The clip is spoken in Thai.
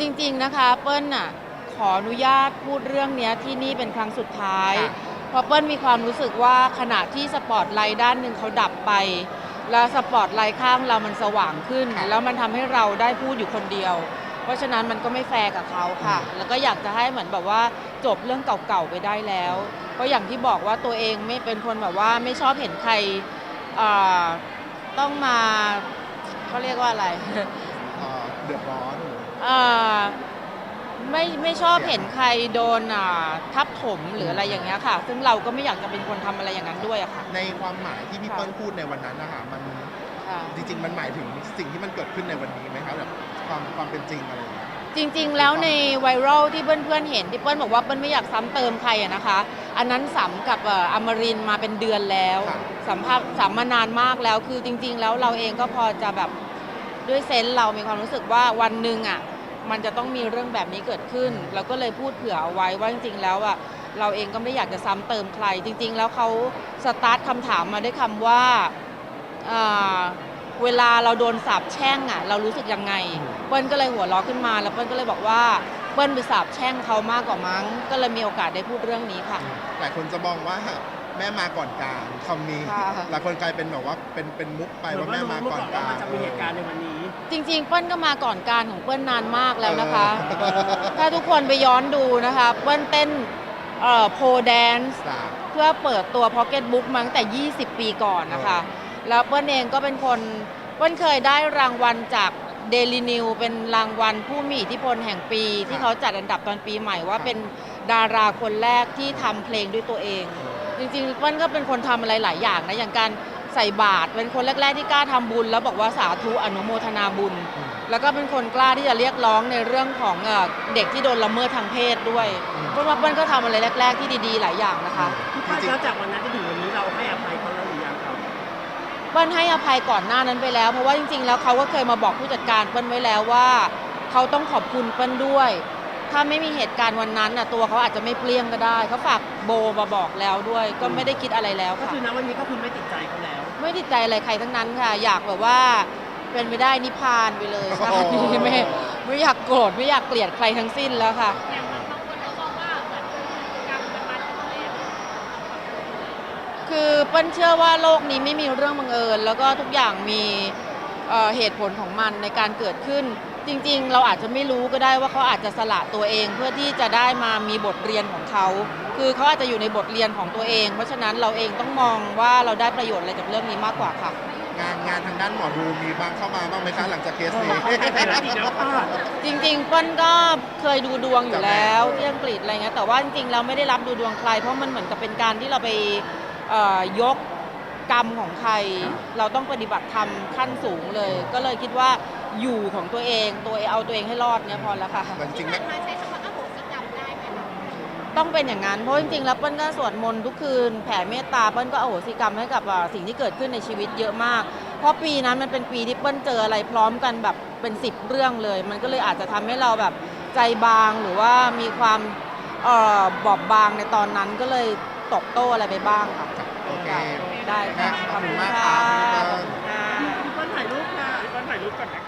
จริง ๆนะคะ เปิ้ลน่ะขออนุญาตพูดเรื่องเนี้ยที่นี่เป็นครั้งสุดท้าย ค่ะ เพราะเปิ้ลมีความรู้สึกว่าขณะที่สปอตไลท์ด้านหนึ่งเขาดับไป แล้วสปอตไลท์ข้างเรามันสว่างขึ้นแล้วมันทำให้เราได้พูดอยู่คนเดียว เพราะฉะนั้นมันก็ไม่แฟร์กับเขาค่ะ แล้วก็อยากจะให้เหมือนแบบว่าจบเรื่องเก่าๆไปได้แล้ว เพราะอย่างที่บอกว่าตัวเองไม่เป็นคนแบบว่าไม่ชอบเห็นใครอ่าต้องมาเขาเรียกว่าอะไรเอ่อเดือดร้อนอ่าไม่ไม่ชอบเห็นใครโดนอ่าทับถมหรืออะไรอย่างเงี้ยค่ะ ซึ่งเราก็ไม่อยากจะเป็นคนทำอะไรอย่างนั้นด้วยอะค่ะในความหมายที่พี่ค่ะเปิ้ลพูดในวันนั้นนะคะมันค่ะ จริง ๆ มันหมายถึงสิ่งที่มันเกิดขึ้นในวันนี้ไหมคะแบบความความเป็นจริงอะไรอย่างเงี้ย จริงๆ แล้วในไวรัลที่เพื่อนๆ เห็นที่เปิ้ลบอกว่าเปิ้ลไม่อยากซ้ำเติมใครอะนะคะ อันนั้นสัมกับเอ่ออมรินทร์มาเป็นเดือนแล้ว ค่ะ สัมภาษณ์สัมมานานมากแล้ว คือจริง ๆ แล้วเราเองก็พอจะแบบ ด้วยเซนส์เรามีความรู้สึกว่าวันหนึ่งอะมันจะต้องมีเรื่องแบบนี้เกิดขึ้น เราก็เลยพูดเผื่อเอาไว้ว่าจริงๆแล้วอะเราเองก็ไม่อยากจะซ้ำเติมใคร จริง ๆ แล้วเขาสตาร์ทคำถามมาด้วยคำว่าอ่าเวลาเราโดนสาบแช่งอะเรารู้สึกยังไง เปิ้ลก็เลยหัวเราะขึ้นมา แล้วเปิ้ลก็เลยบอกว่าเปิ้ลไปสาบแช่งเขามากกว่ามั้ง ก็เลยมีโอกาสได้พูดเรื่องนี้ค่ะ หลายคนจะมองว่า แม่มาก่อนการคำนี้ค่ะ หลายคนกลายเป็นแบบว่าเป็นเป็นมุกไปเหมือว่านแม่ว่ามารู้ก่อนก่อนว่าการมันจะมีเหตุการณ์ในวันนี้ จริงๆ เปิ้ลก็มาก่อนการของเปิ้ลนานมากแล้วนะคะ เออ ถ้าทุกคนไปย้อนดูนะคะ เปิ้ลเต้นเอ่อโพแดนซ์จ้ะเพื่อเปิดตัว Pocket Book มาตั้งแต่ 20 ปีก่อนนะคะ แล้วเปิ้ลเองก็เป็นคน เปิ้ลเคยได้รางวัลจาก Daily New เป็นรางวัลผู้มีอิทธิพลแห่งปี ที่เขาจัดอันดับตอนปีใหม่ว่าเป็นดาราคนแรกที่ทำเพลงด้วยตัวเอง จริงๆเปิ้ลก็เป็นคนทำอะไรหลายอย่างนะอย่างการใส่บาตรเป็นคนแรก ๆ ที่กล้าทำบุญ แล้วบอกว่าสาธุอนุโมทนาบุญอืมแล้วก็เป็นคนกล้าที่จะเรียกร้องในเรื่องของเอ่อเด็กที่โดนละเมิดทางเพศด้วยอืมเพราะว่าเปิ้ลก็ทำอะไรแรก ๆ ที่ดีๆ หลายอย่างนะคะพี่ป้าแล้วจากวันนั้นจนถึงวันนี้เราให้อภัยเขาแล้วหรือยังครับเปิ้ลให้อภัยก่อนหน้านั้นไปแล้ว เพราะว่าจริง ๆ แล้วเขาก็เคยมาบอกผู้จัดการเปิ้ลไว้แล้วว่า เขาต้องขอบคุณเปิ้ลด้วย ถ้าไม่มีเหตุการณ์วันนั้นน่ะตัวเขาอาจจะไม่เปลี่ยงก็ได้ เขาฝากโบมาบอกแล้วด้วย ก็ไม่ได้คิดอะไรแล้วก็ค่ะ คือณวันนี้ก็คือไม่ติดใจเขาแล้ว ไม่ติดใจอะไรใครทั้งนั้นค่ะ อยากแบบว่าเป็นไปได้นิพพานไปเลยค่ะโอ้โหไม่ ไม่อยากโกรธไม่อยากเกลียดใครทั้งสิ้นแล้วค่ะ อย่างบางคนเขาบอกว่าเหมือนกรรมมันมาถึงแล้ว คือเปิ้ลเชื่อว่าโลกนี้ไม่มีเรื่องบังเอิญ แล้วก็ทุกอย่างมีเอ่อเหตุผลของมันในการเกิดขึ้น จริงๆ เราอาจจะไม่รู้ก็ได้ว่าเขาอาจจะสละตัวเองเพื่อที่จะได้มามีบทเรียนของเขา คือเขาอาจจะอยู่ในบทเรียนของตัวเอง เพราะฉะนั้นเราเองต้องมองว่าเราได้ประโยชน์อะไรจากเรื่องนี้มากกว่าค่ะ งานงานทางด้านหมอดูมีบางเข้ามาบ้างไหมคะหลังจากเคสนี้ไทยรัฐอีกแล้วป้าจริงๆเปิ้ลก็เคยดูดวงอยู่แล้วที่อังกฤษอะไรเงี้ยแต่ว่าจริงๆเราไม่ได้รับดูดวงใคร เพราะมันเหมือนกับเป็นการที่เราไปเอ่อยกกรรมของใคร เราต้องปฏิบัติธรรมขั้นสูงเลย ก็เลยคิดว่า อยู่ของตัวเอง ตัวเองเอาตัวเองให้รอดเนี่ยพอแล้วค่ะ แต่จริที่งๆผ่าแม่นมาใช้คำว่าอโหสิกรรมได้ไหมคะต้องเป็นอย่างนั้น เพราะจริงๆ แล้วเปิ้ลก็สวดมนต์ทุกคืน แผ่เมตตา เปิ้ลก็อโหสิกรรมให้กับอ่าสิ่งที่เกิดขึ้นในชีวิตเยอะมาก เพราะปีนั้นมันเป็นปีที่เปิ้ลเจออะไรพร้อมกันแบบเป็นสิบเรื่องเลย มันก็เลยอาจจะทำให้เราแบบใจบางหรือว่ามีความเอ่อบอบบางในตอนนั้นก็เลยตอบโต้อะไรไปบ้างค่ะโอเคได้ค่ะขอบคุณมากขอบค่ะคุณค่ะ พี่เปิ้ลถ่ายรูปค่ะพี่เปิ้ลถ่ายรูปก่อนนะ